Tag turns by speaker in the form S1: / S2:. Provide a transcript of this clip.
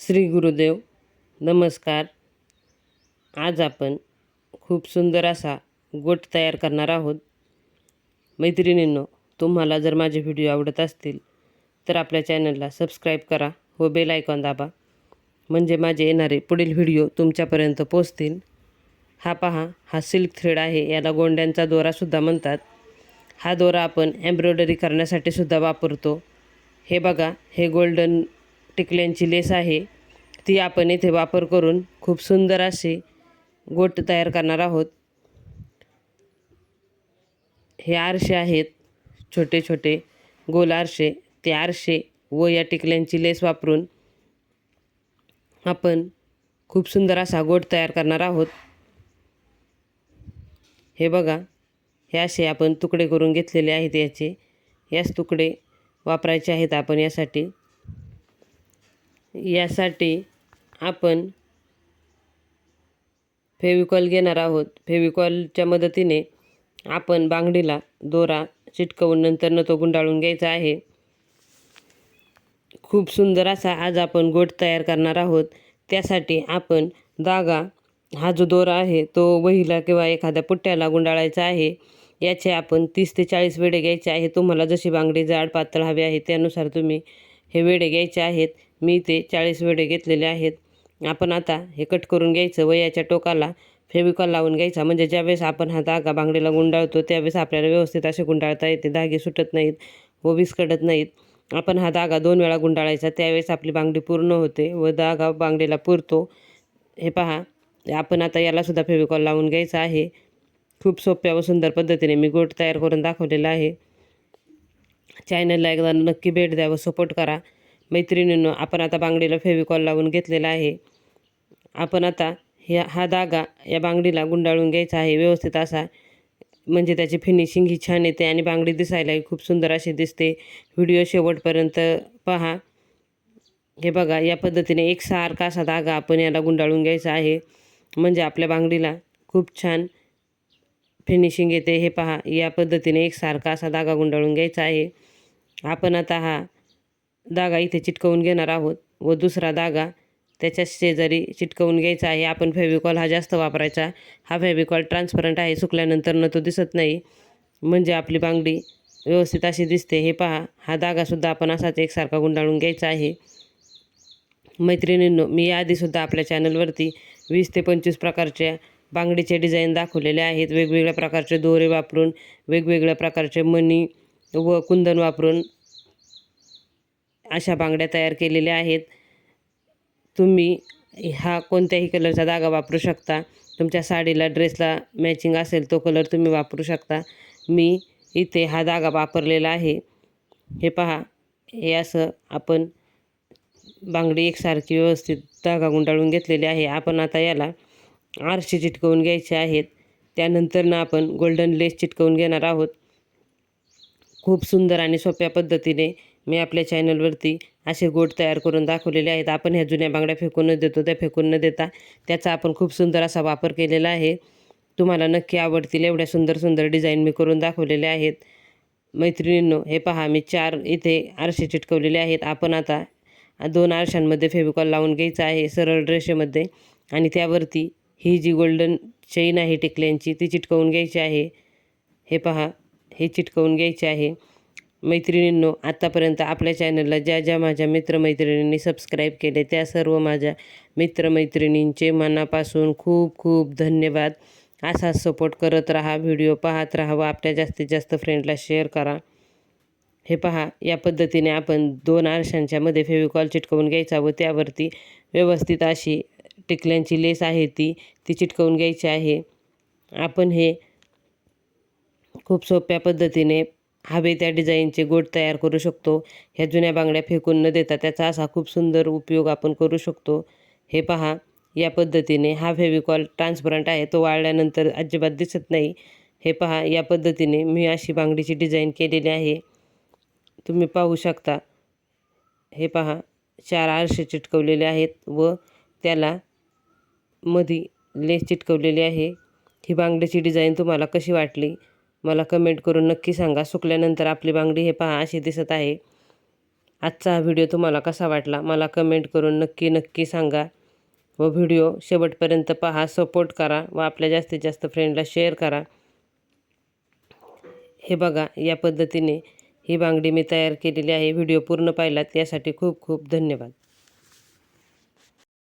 S1: श्री गुरुदेव नमस्कार. आज आपण खूप सुंदर असा गोट तयार करणार आहोत. मैत्रिणींनो तुम्हाला जर माझे व्हिडिओ आवडत असतील तर आपल्या चॅनलला सबस्क्राईब करा व बेल आयकॉन दाबा. म्हणजे माझे येणारे पुढील व्हिडिओ तुमच्यापर्यंत पोचतील हा पहा हा सिल्क थ्रेड आहे. याला गोंड्यांचा दोरासुद्धा म्हणतात. हा दोरा आपण एम्ब्रॉयडरी करण्यासाठी सुद्धा वापरतो. हे बघा हे गोल्डन टिकल्यांची लेस आहे. ती आपण इथे वापर करून खूप सुंदर असे गोट तयार करणार आहोत. हे आरसे आहेत छोटे छोटे गोल आरसे ते आरसे व या टिकल्यांची लेस वापरून आपण खूप सुंदर असा गोट तयार करणार आहोत. हे बघा हे असे आपण तुकडे करून घेतलेले आहेत याचे. याच तुकडे वापरायचे आहेत आपण यासाठी. यासाठी आपण फेविकॉल घेणार आहोत. फेविकॉलच्या मदतीने आपण बांगडीला दोरा चिटकवून नंतरनं तो गुंडाळून घ्यायचा आहे. खूप सुंदर असा आज आपण गोट तयार करणार आहोत. त्यासाठी आपण धागा हा जो दोरा आहे तो वहीला किंवा एखाद्या पुट्ट्याला गुंडाळायचा आहे. याचे आपण तीस ते चाळीस वेडे घ्यायचे आहे. तुम्हाला जशी बांगडी जाड पातळ हवी आहे त्यानुसार तुम्ही हे वेडे घ्यायचे आहेत. मी ते चाळीस वेडे घेतलेले आहेत. आपण आता हे कट करून घ्यायचं. व याच्या टोकाला फेविकॉल लावून घ्यायचा. म्हणजे ज्यावेळेस आपण हा धागा बांगडीला गुंडाळतो त्यावेळेस आपल्याला व्यवस्थित असे गुंडाळता येते. धागे सुटत नाहीत व विस्कटत नाहीत. आपण हा धागा दोन वेळा गुंडाळायचा. त्यावेळेस आपली बांगडी पूर्ण होते व धागा बांगडीला पुरतो. हे पहा आपण आता यालासुद्धा फेविकॉल लावून घ्यायचा आहे. खूप सोप्या व सुंदर पद्धतीने मी गोट तयार करून दाखवलेला आहे. चॅनलला एकदा नक्की भेट द्या व सपोर्ट करा. मैत्रिणींनो आपण आता बांगडीला फेविकॉल लावून घेतलेला आहे. आपण आता ह्या हा धागा या बांगडीला गुंडाळून घ्यायचा आहे. व्यवस्थित असा म्हणजे त्याची फिनिशिंग ही छान येते आणि बांगडी दिसायलाही खूप सुंदर अशी दिसते. व्हिडिओ शेवटपर्यंत पहा. हे बघा या पद्धतीने एक सारखा असा धागा आपण याला गुंडाळून घ्यायचा आहे. म्हणजे आपल्या बांगडीला खूप छान फिनिशिंग येते. हे पहा या पद्धतीने एक सारखा असा धागा गुंडाळून घ्यायचा आहे. आपण आता हा धागा इथे चिटकवून घेणार आहोत व दुसरा धागा त्याच्या शेजारी चिटकवून घ्यायचा आहे. आपण फेविकॉल हा जास्त वापरायचा. हा फेविकॉल ट्रान्सपरंट आहे सुकल्यानंतरनं तो दिसत नाही. म्हणजे आपली बांगडी व्यवस्थित अशी दिसते. हे पहा हा धागासुद्धा आपण असाच एकसारखा गुंडाळून घ्यायचा आहे. मैत्रिणींनो मी याआधीसुद्धा आपल्या चॅनलवरती वीस ते पंचवीस प्रकारच्या बांगडीचे डिझाईन दाखवलेले आहेत. वेगवेगळ्या प्रकारचे दोरे वापरून वेगवेगळ्या प्रकारचे मणी व कुंदन वापरून अशा बांगड्या तयार केलेल्या आहेत. तुम्ही हा कोणत्याही कलरचा धागा वापरू शकता. तुमच्या साडीला ड्रेसला मॅचिंग असेल तो कलर तुम्ही वापरू शकता. मी इथे हा धागा वापरलेला आहे. हे पहा हे असं आपण बांगडी एकसारखी व्यवस्थित धागा गुंडाळून घेतलेली आहे. आपण आता याला आरशी चिटकवून घ्यायचे आहेत. त्यानंतरनं आपण गोल्डन लेस चिटकवून घेणार आहोत. खूप सुंदर आणि सोप्या पद्धतीने मी आपल्या चॅनलवरती असे गोट तयार करून दाखवलेले आहेत. आपण ह्या जुन्या बांगड्या फेकून न देतो त्या फेकून न देता त्याचा आपण खूप सुंदर असा वापर केलेला आहे. तुम्हाला नक्की आवडतील एवढ्या सुंदर सुंदर डिझाईन मी करून दाखवलेले आहेत. मैत्रिणींनो हे पहा मी चार इथे आरसे चिटकवलेले आहेत. आपण आता दोन आरशांमध्ये फेविकॉल लावून घ्यायचा आहे सरळ रेषेमध्ये. आणि त्यावरती ही जी गोल्डन चेन आहे टिकल्यांची ती चिटकवून घ्यायची आहे. हे पहा हे चिटकवून घ्यायचे आहे. मैत्रिणींनो आत्तापर्यंत आपल्या चॅनलला ज्या ज्या माझ्या मित्रमैत्रिणींनी सबस्क्राईब केले त्या सर्व माझ्या मित्रमैत्रिणींचे मनापासून खूप खूप धन्यवाद. असाच सपोर्ट करत राहा व्हिडिओ पाहत राहा व आपल्या जास्तीत जास्त फ्रेंडला शेअर करा. हे पहा या पद्धतीने आपण दोन आरशांच्यामध्ये फेविकॉल चिटकवून घ्यायचा व त्यावरती व्यवस्थित अशी टिकल्यांची लेस आहे ती ती चिटकवून घ्यायची आहे. आपण हे खूप सोप्या पद्धतीने हवे त्या डिझाईनचे गोट तयार करू शकतो. ह्या जुन्या बांगड्या फेकून न देता त्याचा असा खूप सुंदर उपयोग आपण करू शकतो. हे पहा या पद्धतीने हा फेविकॉल ट्रान्सपरंट आहे तो वाळल्यानंतर अजिबात दिसत नाही. हे पहा या पद्धतीने मी अशी बांगडीची डिझाईन केलेली आहे. तुम्ही पाहू शकता. हे पहा चार आरसे चिटकवलेले आहेत व त्याला मधी लेस चिटकवलेली आहे. ही बांगडीची डिझाईन तुम्हाला कशी वाटली? मला कमेंट करून नक्की सांगा. सुकल्यानंतर आपली बांगडी हे पहा अशी दिसत आहे. आजचा हा व्हिडिओ तुम्हाला कसा वाटला? मला कमेंट करून नक्की नक्की सांगा. व व्हिडिओ शेवटपर्यंत पहा सपोर्ट करा व आपल्या जास्तीत जास्त फ्रेंडला शेअर करा. हे बघा या पद्धतीने ही बांगडी मी तयार केलेली आहे. व्हिडिओ पूर्ण पाहिलात यासाठी खूप खूप धन्यवाद.